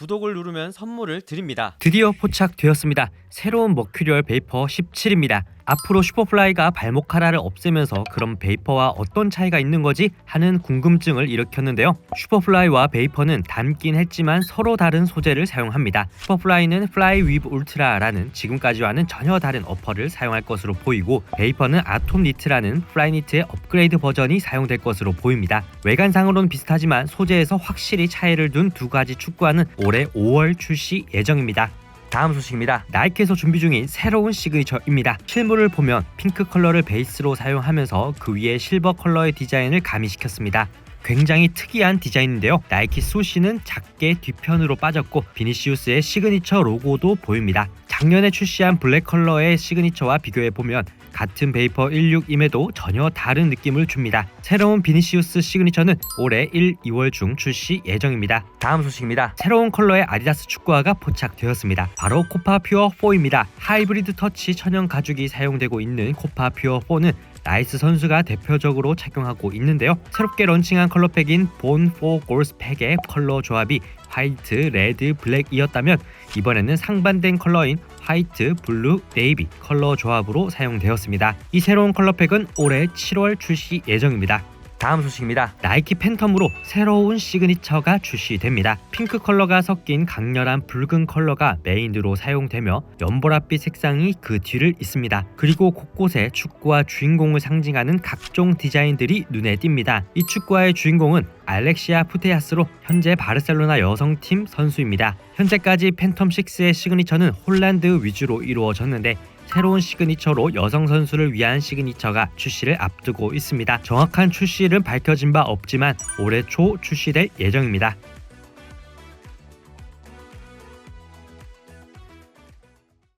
구독을 누르면 선물을 드립니다. 드디어 포착되었습니다. 새로운 머큐리얼 베이퍼 17입니다. 앞으로 슈퍼플라이가 발목 하나를 없애면서 그럼 베이퍼와 어떤 차이가 있는 거지 하는 궁금증을 일으켰는데요. 슈퍼플라이와 베이퍼는 닮긴 했지만 서로 다른 소재를 사용합니다. 슈퍼플라이는 플라이 위브 울트라라는 지금까지와는 전혀 다른 어퍼를 사용할 것으로 보이고 베이퍼는 아톰 니트라는 플라이 니트의 업그레이드 버전이 사용될 것으로 보입니다. 외관상으로는 비슷하지만 소재에서 확실히 차이를 둔 두 가지 축구화는 올해 5월 출시 예정입니다. 다음 소식입니다. 나이키에서 준비 중인 새로운 시그니처입니다. 실물을 보면 핑크 컬러를 베이스로 사용하면서 그 위에 실버 컬러의 디자인을 가미시켰습니다. 굉장히 특이한 디자인인데요. 나이키 수시는 작게 뒤편으로 빠졌고 비니시우스의 시그니처 로고도 보입니다. 작년에 출시한 블랙 컬러의 시그니처와 비교해 보면 같은 베이퍼 16임에도 전혀 다른 느낌을 줍니다. 새로운 비니시우스 시그니처는 올해 1, 2월 중 출시 예정입니다. 다음 소식입니다. 새로운 컬러의 아디다스 축구화가 포착되었습니다. 바로 코파 퓨어 4입니다. 하이브리드 터치 천연 가죽이 사용되고 있는 코파 퓨어 4는 나이스 선수가 대표적으로 착용하고 있는데요. 새롭게 런칭한 컬러팩인 본 4 골스 팩의 컬러 조합이 화이트, 레드, 블랙이었다면 이번에는 상반된 컬러인 화이트, 블루, 네이비 컬러 조합으로 사용되었습니다. 이 새로운 컬러팩은 올해 7월 출시 예정입니다. 다음 소식입니다. 나이키 팬텀으로 새로운 시그니처가 출시됩니다. 핑크 컬러가 섞인 강렬한 붉은 컬러가 메인으로 사용되며 연보라빛 색상이 그 뒤를 잇습니다. 그리고 곳곳에 축구와 주인공을 상징하는 각종 디자인들이 눈에 띕니다. 이 축구와의 주인공은 알렉시아 푸테야스로 현재 바르셀로나 여성팀 선수입니다. 현재까지 팬텀6의 시그니처는 홀란드 위주로 이루어졌는데 새로운 시그니처로 여성 선수를 위한 시그니처가 출시를 앞두고 있습니다. 정확한 출시는 밝혀진 바 없지만 올해 초 출시될 예정입니다.